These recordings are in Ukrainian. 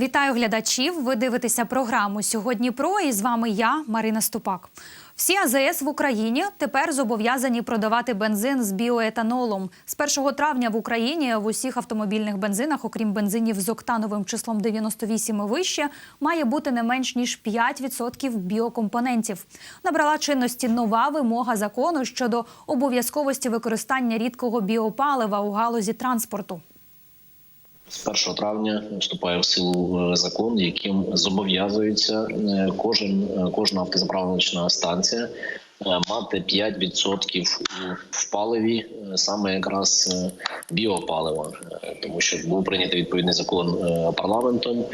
Вітаю глядачів. Ви дивитеся програму сьогодні. Про і з вами я, Марина Ступак. Всі АЗС в Україні тепер зобов'язані продавати бензин з біоетанолом. З 1 травня в Україні в усіх автомобільних бензинах, окрім бензинів з октановим числом 98 і вище, має бути не менш ніж 5% біокомпонентів. Набрала чинності нова вимога закону щодо обов'язковості використання рідкого біопалива у галузі транспорту. З 1 травня вступає в силу е, закон, яким зобов'язується е, кожен е, кожна автозаправочна станція мати 5% у- в паливі е, саме якраз е, біопалива, Е, тому що був прийнятий відповідний закон е, парламентом.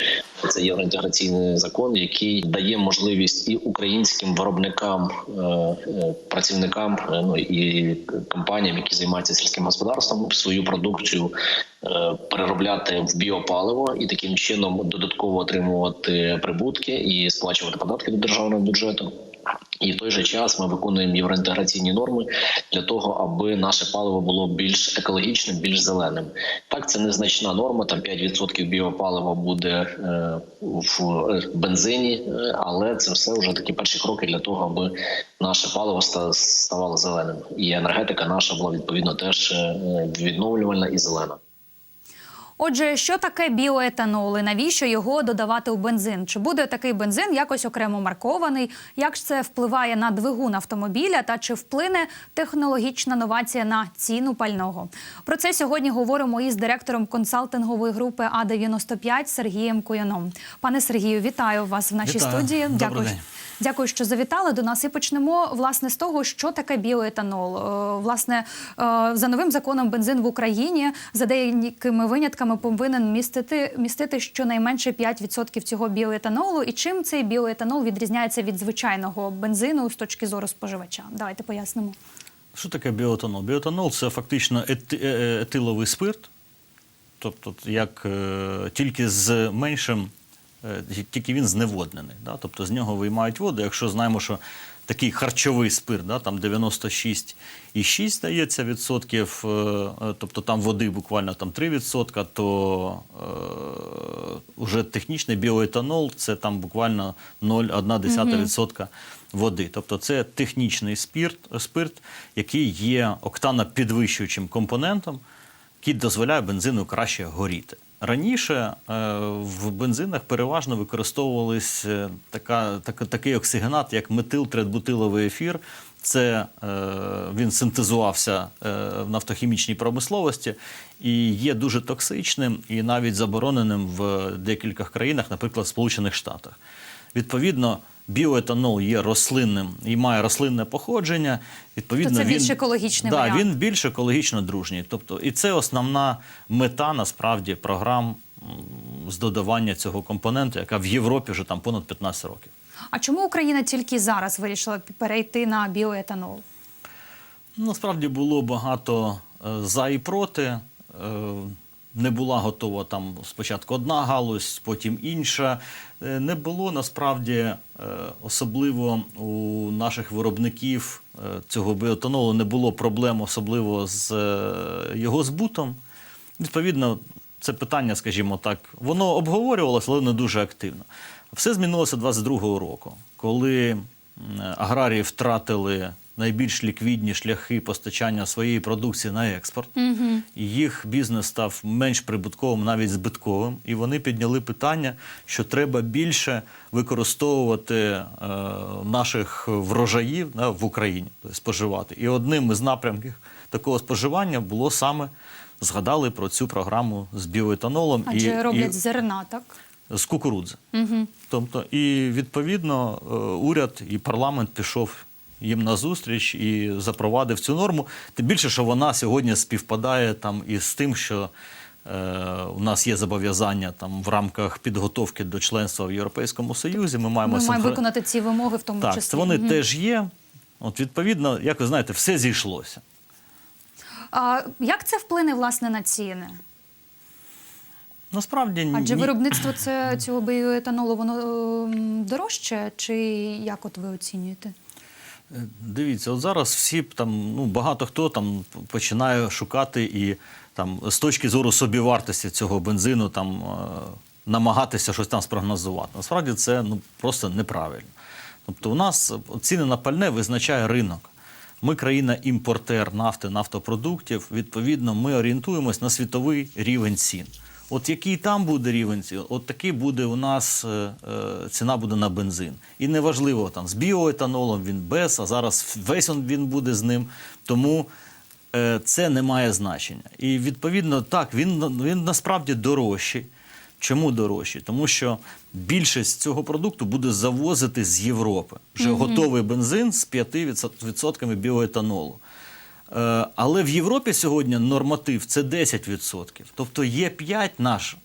Це євроінтеграційний закон, який дає можливість і українським виробникам, е, е, працівникам, е, ну і компаніям, які займаються сільським господарством, свою продукцію е, переробляти в біопаливо і таким чином додатково отримувати прибутки і сплачувати податки до державного бюджету. І в той же час ми виконуємо євроінтеграційні норми для того, аби наше паливо було більш екологічним, більш зеленим. Так, це незначна норма. Там 5% біопалива буде е, в е, бензині, е, але це все вже такі перші кроки для того, аби наше паливо ста- ставало зеленим, і енергетика наша була відповідно теж відновлювальна і зелена. Отже, що таке біоетанол і навіщо його додавати у бензин? Чи буде такий бензин якось окремо маркований? Як ж це впливає на двигун автомобіля та чи вплине технологічна новація на ціну пального? Про це сьогодні говоримо із директором консалтингової групи А95 Сергієм Куяном. Пане Сергію, вітаю вас в нашій Вітаю. студії. Добрий Дякую. день. Дякую, що завітали до нас. І почнемо власне з того, що таке біоетанол. Е, Власне, е, за новим законом бензин в Україні за деякими винятками повинен містити містити щонайменше 5% цього біоетанолу. І чим цей біоетанол відрізняється від звичайного бензину з точки зору споживача? Давайте пояснимо. Що таке біоетанол? Біоетанол це фактично е, е, етиловий спирт, тобто як е, тільки з меншим, тільки він зневоднений. Да? Тобто з нього виймають воду. Якщо знаємо, що такий харчовий спирт, да, там 96,6 здається відсотків, е, тобто там води буквально там 3 відсотка, то е, вже технічний біоетанол це там буквально 0,1% відсотка води. Тобто це технічний спирт, спирт, який є октанопідвищуючим компонентом, який дозволяє бензину краще горіти. Раніше е, в бензинах переважно використовувались е, така, така, такий оксигенат, як метилтретбутиловий ефір. Це е, він синтезувався в нафтохімічній промисловості і є дуже токсичним і навіть забороненим в декількох країнах, наприклад, в Сполучених Штатах. Відповідно, біоетанол є рослинним і має рослинне походження. Відповідно, То це він більш екологічний да, варіант. він більш екологічно дружній. Тобто, і це основна мета насправді програм з додавання цього компоненту, яка в Європі вже там понад 15 років. А чому Україна тільки зараз вирішила перейти на біоетанол? Насправді було багато е, за і проти. Не була готова там спочатку одна галузь, потім інша. Е, Не було насправді е, особливо у наших виробників е, цього біотонолу не було проблем, особливо з його збутом. Відповідно, це питання, скажімо так, воно обговорювалося, але не дуже активно. Все змінилося 22-го року, коли аграрії втратили найбільш ліквідні шляхи постачання своєї продукції на експорт. І їх бізнес став менш прибутковим, навіть збитковим. І вони підняли питання, що треба більше використовувати е, наших врожаїв да, в Україні, тобто споживати. І одним із напрямків такого споживання було саме згадали про цю програму з біоетанолом Адже і, роблять і зерна, так? з кукурудзи. Угу. Тобто, і відповідно е, уряд і парламент пішов їм на зустріч і запровадив цю норму. Тим більше, що вона сьогодні співпадає там із тим, що е, у нас є зобов'язання там в рамках підготовки до членства в Європейському Союзі. Ми маємо Ми маємо виконати ці вимоги в тому так, числі. це вони Мгм. теж є. От відповідно, як ви знаєте, все зійшлося. А як це вплине власне на ціни? Насправді Адже ні- виробництво це цього біоетанолу воно ем, дорожче, чи як от ви оцінюєте? Дивіться, от зараз всі там, ну багато хто там починає шукати і там з точки зору собівартості цього бензину, там е, намагатися щось там спрогнозувати. Насправді це ну, просто неправильно. Тобто, у нас ціни на пальне визначає ринок. Ми країна-імпортер нафти, нафтопродуктів. Відповідно, ми орієнтуємось на світовий рівень цін. От який там буде рівень от такий буде у нас е, е, ціна буде на бензин. І неважливо там з біоетанолом він без, а зараз весь он він буде з ним. Тому е, це не має значення. І відповідно, так, він, він насправді дорожчий. Чому дорожчий? Тому що більшість цього продукту буде завозити з Європи. Вже готовий бензин з 5% біоетанолу. Е, Але в Європі сьогодні норматив це 10%. Тобто є 5 наш.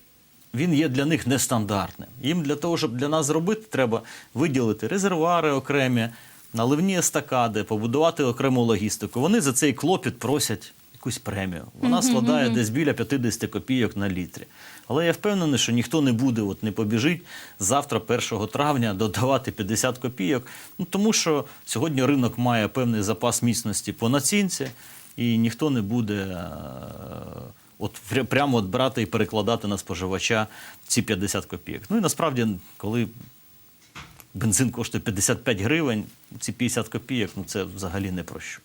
Він є для них нестандартним. Їм для того, щоб для нас зробити, треба виділити резервуари окремі, наливні естакади, побудувати окрему логістику. Вони за цей клопіт просять якусь премію. Вона складає десь біля 50 копійок на літрі. Але я впевнений, що ніхто не буде, от не побіжить завтра, 1 травня, додавати 50 копійок. Ну, тому що сьогодні ринок має певний запас міцності по націнці, і ніхто не буде е, от прямо от брати і перекладати на споживача ці 50 копійок. Ну і насправді, коли бензин коштує 55 гривень, ці 50 копійок, ну це взагалі не про що.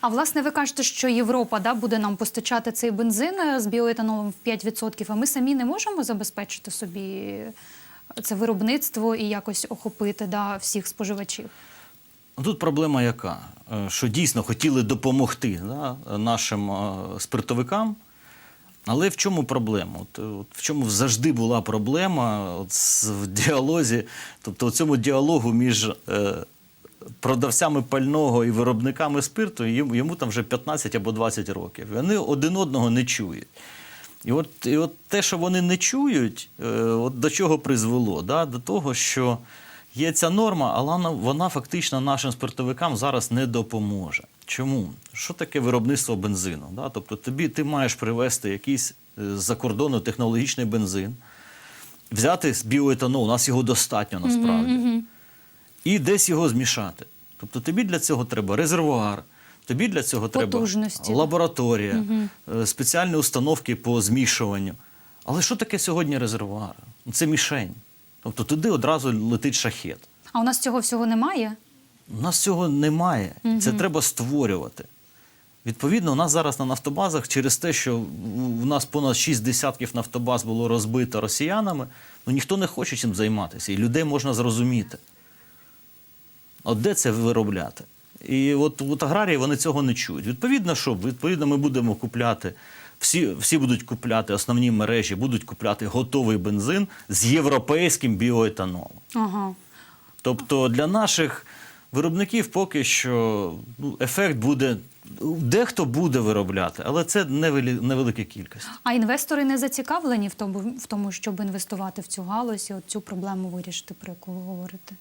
А власне, ви кажете, що Європа да, буде нам постачати цей бензин е, з біоетанолом в 5%, а ми самі не можемо забезпечити собі це виробництво і якось охопити да, всіх споживачів. Тут проблема яка? Е, Що дійсно хотіли допомогти да, нашим е, спиртовикам. Але в чому проблема? От, е, от в чому завжди була проблема от, в діалозі, тобто у цьому діалогу між е, продавцями пального і виробниками спирту, йому, там вже 15 або 20 років. Вони один одного не чують. І от, і от те, що вони не чують, е, от до чого призвело? Да? До того, що є ця норма, але вона, вона фактично нашим спиртовикам зараз не допоможе. Чому? Що таке виробництво бензину? Да? Тобто тобі ти маєш привезти якийсь е, з-за кордону технологічний бензин, взяти з біоетанол, у нас його достатньо насправді, і десь його змішати. Тобто тобі для цього треба резервуар, тобі для цього треба Потужності, да. лабораторія, е, спеціальні установки по змішуванню. Але що таке сьогодні резервуар? Ну, Це мішень. Тобто туди одразу летить шахет. А у нас цього всього немає? У нас цього немає. Це треба створювати. Відповідно, у нас зараз на нафтобазах через те, що в нас понад 6 десятків нафтобаз було розбито росіянами, ну ніхто не хоче цим займатися. І людей можна зрозуміти. От де це виробляти? І от, от аграрії вони цього не чують. Відповідно, що? Відповідно, ми будемо купляти. Всі, всі будуть купляти основні мережі, будуть купляти готовий бензин з європейським біоетанолом. Ага. Тобто для наших виробників поки що ну, ефект буде. Дехто буде виробляти, але це невелика кількість. А інвестори не зацікавлені в тому, в тому, щоб інвестувати в цю галузь і цю проблему вирішити, про яку ви говорите.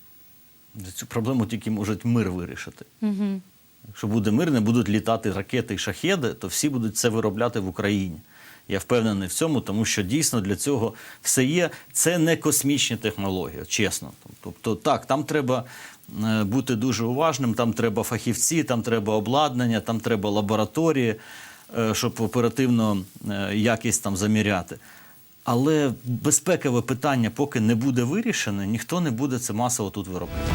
Цю проблему тільки може мир вирішити. Угу. Якщо буде мир, не будуть літати ракети і шахеди, то всі будуть це виробляти в Україні. Я впевнений в цьому, тому що дійсно для цього все є. Це не космічні технології, чесно. Тобто, так, там треба е, бути дуже уважним, там треба фахівці, там треба обладнання, там треба лабораторії, е, щоб оперативно е, якість там заміряти. Але безпекове питання, поки не буде вирішене, ніхто не буде це масово тут виробляти.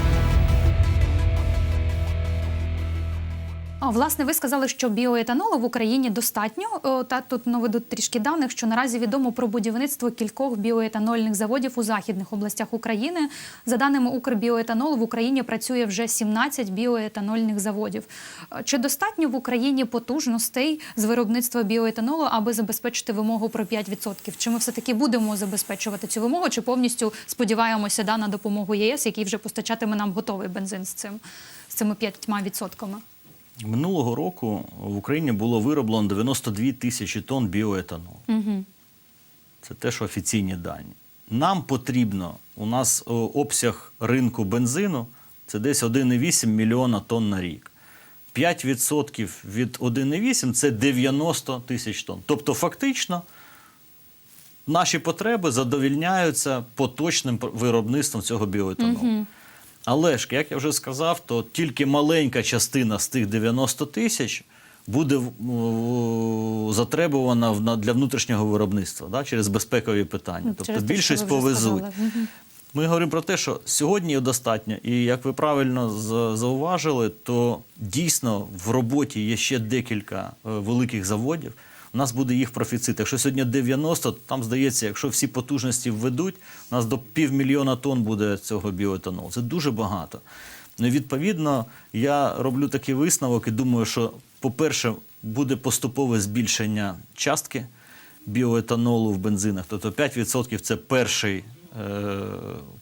А власне, ви сказали, що біоетанолу в Україні достатньо. Та тут наведу трішки даних, що наразі відомо про будівництво кількох біоетанольних заводів у західних областях України. За даними Укрбіоетанолу, в Україні працює вже 17 біоетанольних заводів. Е, Чи достатньо в Україні потужностей з виробництва біоетанолу, аби забезпечити вимогу про 5%? Чи ми все таки будемо забезпечувати цю вимогу, чи повністю сподіваємося да, на допомогу ЄС, який вже постачатиме нам готовий бензин з цим з цими 5%? Минулого року в Україні було вироблено 92 тисячі тонн біоетанолу. Угу. Це теж офіційні дані. Нам потрібно, у нас обсяг ринку бензину це десь 1,8 мільйона тонн на рік. 5% від 1,8 це 90 тисяч тонн. Тобто, фактично, наші потреби задовільняються поточним виробництвом цього біоетанолу. Але ж, як я вже сказав, то тільки маленька частина з тих 90 тисяч буде затребувана для внутрішнього виробництва да, через безпекові питання. Ну, тобто те, більшість повезуть. сказали. Ми говоримо про те, що сьогодні достатньо, і як ви правильно за- зауважили, то дійсно в роботі є ще декілька е, великих заводів. У нас буде їх профіцит. Якщо сьогодні 90, то там здається, якщо всі потужності введуть, у нас до півмільйона тонн буде цього біоетанолу. Це дуже багато. Ну, відповідно, я роблю такий висновок і думаю, що, по-перше, буде поступове збільшення частки біоетанолу в бензинах. Тобто 5% це перший е,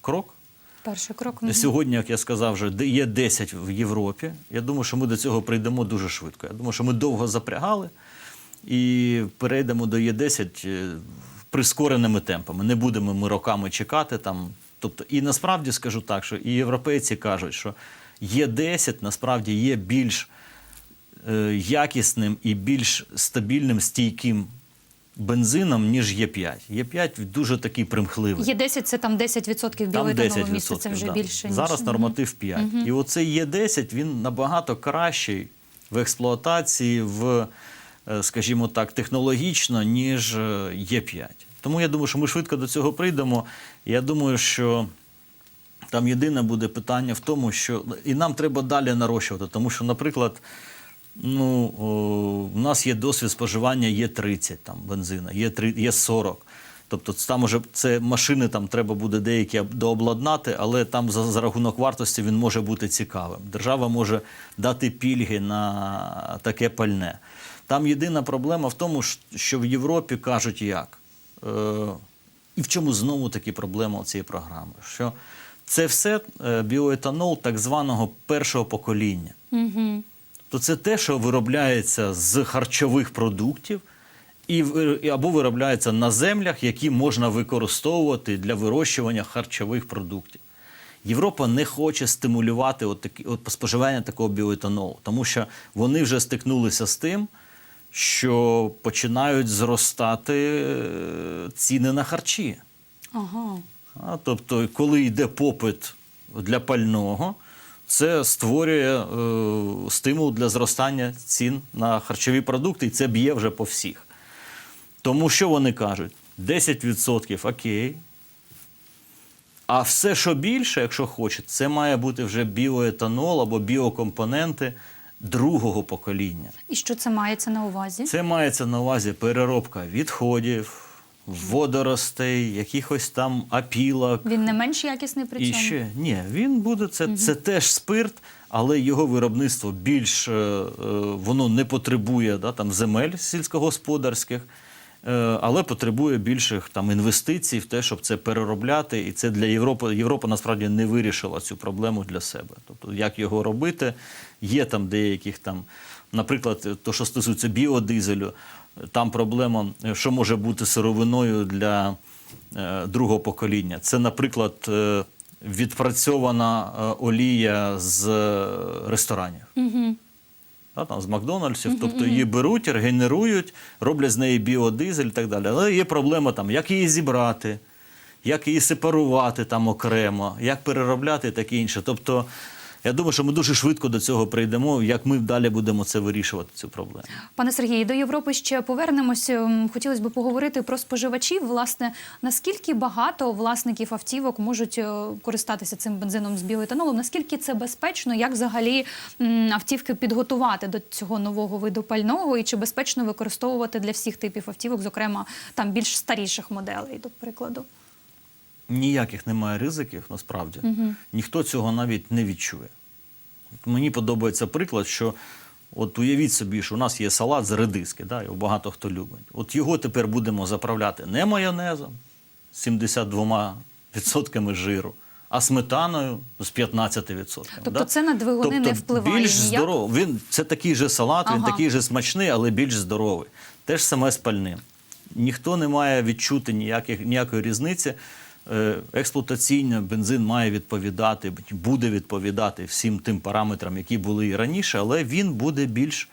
крок. Перший крок. Сьогодні, як я сказав, вже є 10 в Європі. Я думаю, що ми до цього прийдемо дуже швидко. Я думаю, що ми довго запрягали і перейдемо до Є10 е, прискореними темпами. Не будемо ми роками чекати там. Тобто, і насправді скажу так, що і європейці кажуть, що Є10 насправді є більш е, якісним і більш стабільним, стійким бензином, ніж Є5. Є5 дуже такий примхливий. Є 10 це там 10% Там біоетанолу 10%, це вже да. більше. ніж- Зараз норматив 5. І оцей Є10, він набагато кращий в експлуатації, в, скажімо так, технологічно, ніж е, Є5. Тому я думаю, що ми швидко до цього прийдемо. Я думаю, що там єдине буде питання в тому, що і нам треба далі нарощувати, тому що, наприклад, ну, у нас є досвід споживання є 30 там, бензина, є, 3, є 40. Тобто там уже це машини там треба буде деякі дообладнати, але там за, за рахунок вартості він може бути цікавим. Держава може дати пільги на таке пальне. Там єдина проблема в тому, що в Європі кажуть як. Е, і в чому знову таки проблема цієї програми? Що це все е, біоетанол так званого першого покоління. Мгм. То це те, що виробляється з харчових продуктів, і, і або виробляється на землях, які можна використовувати для вирощування харчових продуктів. Європа не хоче стимулювати от такі, от споживання такого біоетанолу, тому що вони вже стикнулися з тим, що починають зростати е, ціни на харчі. Ага. А, тобто, коли йде попит для пального, це створює е, стимул для зростання цін на харчові продукти, і це б'є вже по всіх. Тому що вони кажуть? 10% окей. А все, що більше, якщо хочете, це має бути вже біоетанол або біокомпоненти другого покоління. І що це мається на увазі? Це мається на увазі переробка відходів, водоростей, якихось там апілок. Він не менш якісний при І ще ні, він буде це, це теж спирт, але його виробництво більш е, е, воно не потребує да, там земель сільськогосподарських, але потребує більших там інвестицій в те, щоб це переробляти. І це для Європи. Європа насправді не вирішила цю проблему для себе. Тобто, як його робити, є там деяких там, наприклад, то, що стосується біодизелю, там проблема, е, що може бути сировиною для е, другого покоління. Це, наприклад, е, відпрацьована е, олія з е, ресторанів. Угу. Та, там, з Макдональдсів, тобто її беруть, регенерують, роблять з неї біодизель і так далі. Але є проблема, там, як її зібрати, як її сепарувати там окремо, як переробляти і таке інше. Тобто, я думаю, що ми дуже швидко до цього прийдемо, як ми далі будемо це вирішувати, цю проблему. Пане Сергію, до Європи ще повернемось. Ем, Хотілося б поговорити про споживачів. Власне, наскільки багато власників автівок можуть е, користатися цим бензином з біоетанолом? Наскільки це безпечно? Як взагалі автівки підготувати до цього нового виду пального? І чи безпечно використовувати для всіх типів автівок, зокрема там більш старіших моделей, до прикладу? Ніяких немає ризиків, насправді. Ніхто цього навіть не відчує. От Мені подобається приклад, що от уявіть собі, що у нас є салат з редиски, да, його багато хто любить. От його тепер будемо заправляти не майонезом з 72% жиру, а сметаною з 15%. Тобто це на двигуни не впливає більш ніяк? здорово. Він це такий же салат, він такий же смачний, але більш здоровий. Теж саме з пальним. Ніхто не має відчути ніяких, ніякої різниці. Е, Експлуатаційно бензин має відповідати, буде відповідати всім тим параметрам, які були і раніше, але він буде більш,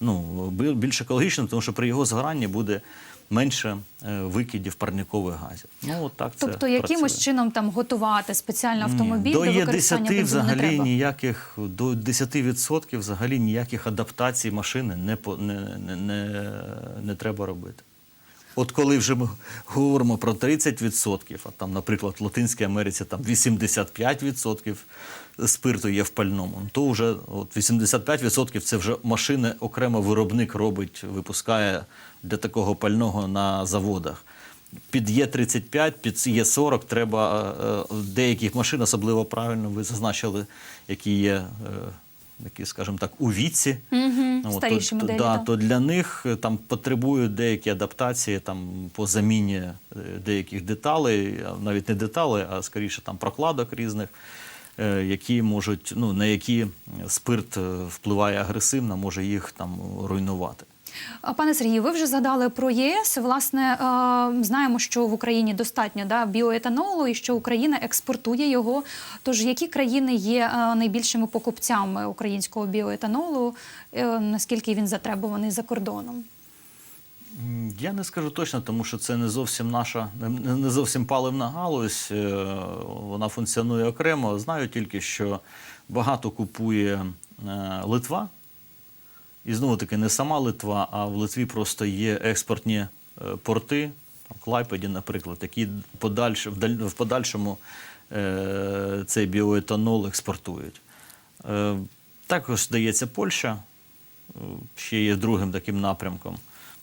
ну, бі- більш екологічним, тому що при його згоранні буде менше е, викидів парникових газів. Ну от так це Тобто якимось працює. чином там готувати спеціальний автомобіль Ні, до, до є використання 10 бензину не взагалі треба. ніяких до 10% взагалі ніяких адаптацій машини не, не, не, не, не треба робити. От коли вже ми говоримо про 30%, а там, наприклад, в Латинській Америці там 85% спирту є в пальному, то вже от 85% це вже машини окремо виробник робить, випускає для такого пального на заводах. Під Є35, під Є40 треба е, е, деяких машин, особливо правильно ви зазначили, які є, е, які, скажімо так, у віці. Ну, от, то, моделі, да, то для них е, там потребують деякі адаптації там, по заміні е, деяких деталей, навіть не деталей, а скоріше там прокладок різних, е, які можуть, ну, на які спирт впливає агресивно, може їх там руйнувати. Пане Сергію, ви вже згадали про ЄС. Власне, знаємо, що в Україні достатньо да, біоетанолу і що Україна експортує його. Тож які країни є найбільшими покупцями українського біоетанолу? Е, Наскільки він затребуваний за кордоном? Я не скажу точно, тому що це не зовсім наша, не- не зовсім паливна галузь. е, Вона функціонує окремо. Знаю тільки, що багато купує е, Литва. І знову таки не сама Литва, а в Литві просто є експортні е, порти, там, Клайпеді, наприклад, які подальше, в подальшому е, цей біоетанол експортують. Е, Також здається Польща, ще є другим таким напрямком.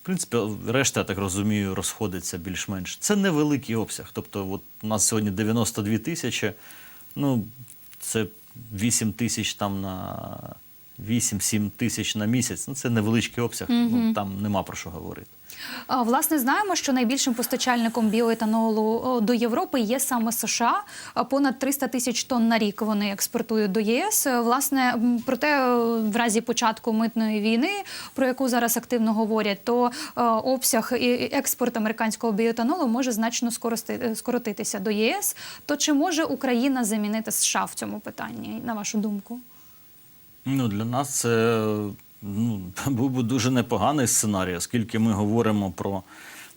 В принципі, решта, я так розумію, розходиться більш-менш. Це невеликий обсяг. Тобто, от у нас сьогодні 92 тисячі, ну, це 8 тисяч там на 8-7 тисяч на місяць. Ну, це невеличкий обсяг, ну, там нема про що говорити. А, Власне, знаємо, що найбільшим постачальником біоетанолу до Європи є саме США. Понад 300 тисяч тонн на рік вони експортують до ЄС. Власне, проте е, в разі початку митної війни, про яку зараз активно говорять, то е, обсяг і експорт американського біоетанолу може значно скорости- е, скоротитися до єС. То чи може Україна замінити США в цьому питанні, на вашу думку? Ну, для нас це ну, був би дуже непоганий сценарій, оскільки ми говоримо про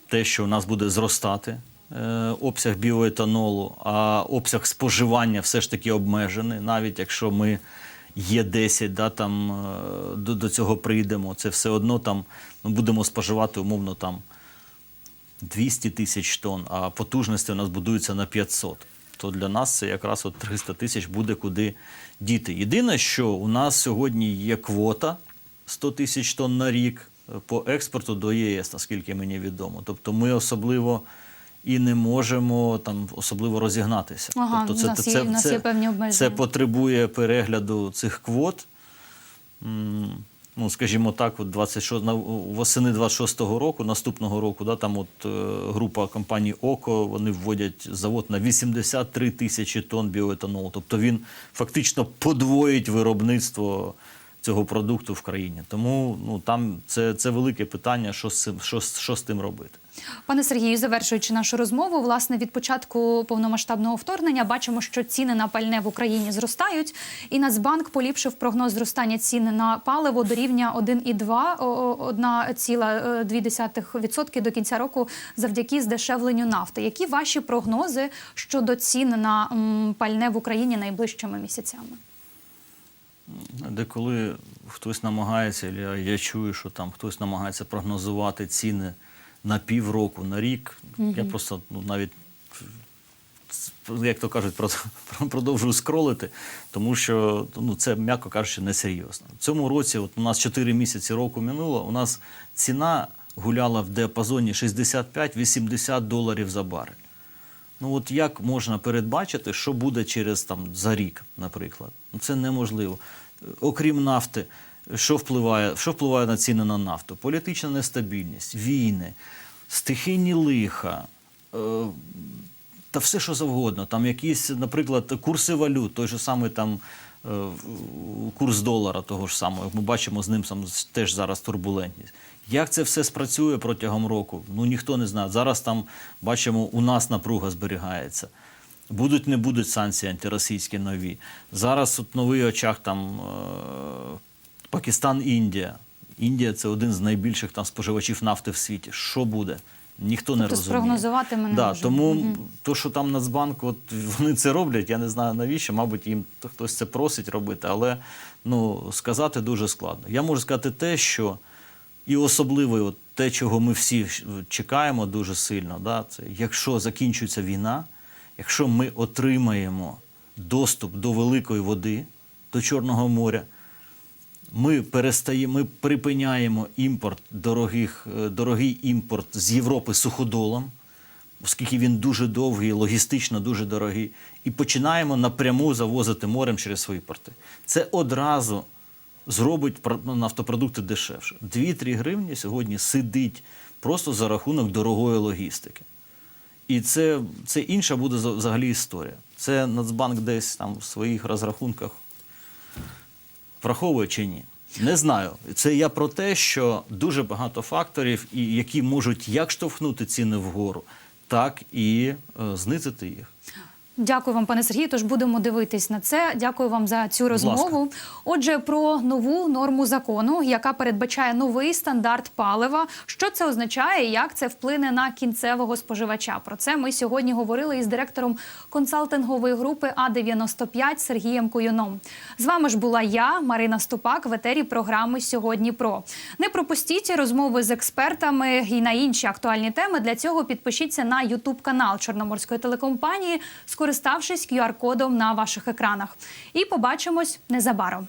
те, що у нас буде зростати е, обсяг біоетанолу, а обсяг споживання все ж таки обмежений, навіть якщо ми є 10, да, там, е, до, до цього прийдемо, це все одно там ну, будемо споживати умовно там 200 тисяч тонн, а потужності у нас будуються на 500. То для нас це якраз от 300 тисяч буде куди діти. Єдине, що у нас сьогодні є квота 100 тисяч тонн на рік е, по експорту до ЄС, наскільки мені відомо. Тобто ми особливо і не можемо там особливо розігнатися. Ага, тобто в нас є- в нас є певні обмеження. Це потребує перегляду цих квот. Ну, скажімо так, от 26, на- восени 26-го року, наступного року, да, там от е, група компаній ОКО, вони вводять завод на 83 тисячі тонн біоетанолу. Тобто він фактично подвоїть виробництво цього продукту в країні. Тому ну, там це, це велике питання, що з, цим, що, що з тим робити. Пане Сергію, завершуючи нашу розмову, власне, від початку повномасштабного вторгнення бачимо, що ціни на пальне в Україні зростають, і Нацбанк поліпшив прогноз зростання цін на паливо до рівня 1,2, о- о- 1,2% до кінця року завдяки здешевленню нафти. Які ваші прогнози щодо цін на пальне в Україні найближчими місяцями? Деколи хтось намагається, я, я чую, що там хтось намагається прогнозувати ціни на півроку, на рік. Я просто ну, навіть, як то кажуть, продовжую скролити, тому що ну, це, м'яко кажучи, несерйозно. В цьому році, от у нас 4 місяці року минуло, у нас ціна гуляла в діапазоні 65-80 доларів за барель. Ну от як можна передбачити, що буде через там за рік, наприклад? Ну це неможливо. Окрім нафти, що впливає, що впливає на ціни на нафту? Політична нестабільність, війни, стихійні лиха. Е, та все, що завгодно. Там якісь, наприклад, курси валют, той же самий там курс долара, того ж самого. Ми бачимо з ним там теж зараз турбулентність. Як це все спрацює протягом року? Ну ніхто не знає. Зараз там бачимо, у нас напруга зберігається. Будуть, не будуть санкції антиросійські нові. Зараз от новий очаг там е, Пакистан, Індія. Індія це один з найбільших там споживачів нафти в світі. Що буде? Ніхто не Тобто розуміє. спрогнозувати ми не да, можемо. Тому то, що там Нацбанк, от вони це роблять, я не знаю навіщо, мабуть, їм хтось це просить робити, але ну, сказати дуже складно. Я можу сказати те, що і особливо от те, чого ми всі чекаємо дуже сильно, да, це якщо закінчується війна, якщо ми отримаємо доступ до великої води, до Чорного моря, ми перестаємо, ми припиняємо імпорт дорогих, е, дорогий імпорт з Європи суходолом, оскільки він дуже довгий, логістично дуже дорогий, і починаємо напряму завозити морем через свої порти. Це одразу зробить ну, нафтопродукти дешевше. 2-3 гривні сьогодні сидить просто за рахунок дорогої логістики. І це, це інша буде взагалі історія. Це Нацбанк десь там в своїх розрахунках враховує чи ні? Не знаю. Це я про те, що дуже багато факторів, і які можуть як штовхнути ціни вгору, так і е, знизити їх. Дякую вам, пане Сергію. Тож будемо дивитись на це. Дякую вам за цю розмову. Отже, про нову норму закону, яка передбачає новий стандарт палива. Що це означає? і Як це вплине на кінцевого споживача? Про це ми сьогодні говорили із директором консалтингової групи А 95 Сергієм Куюном. З вами ж була я, Марина Ступак, в етері програми Сьогодні про не пропустіть розмови з експертами і на інші актуальні теми. Для цього підпишіться на Ютуб канал Чорноморської телекомпанії, скориставшись QR-кодом на ваших екранах. І побачимось незабаром.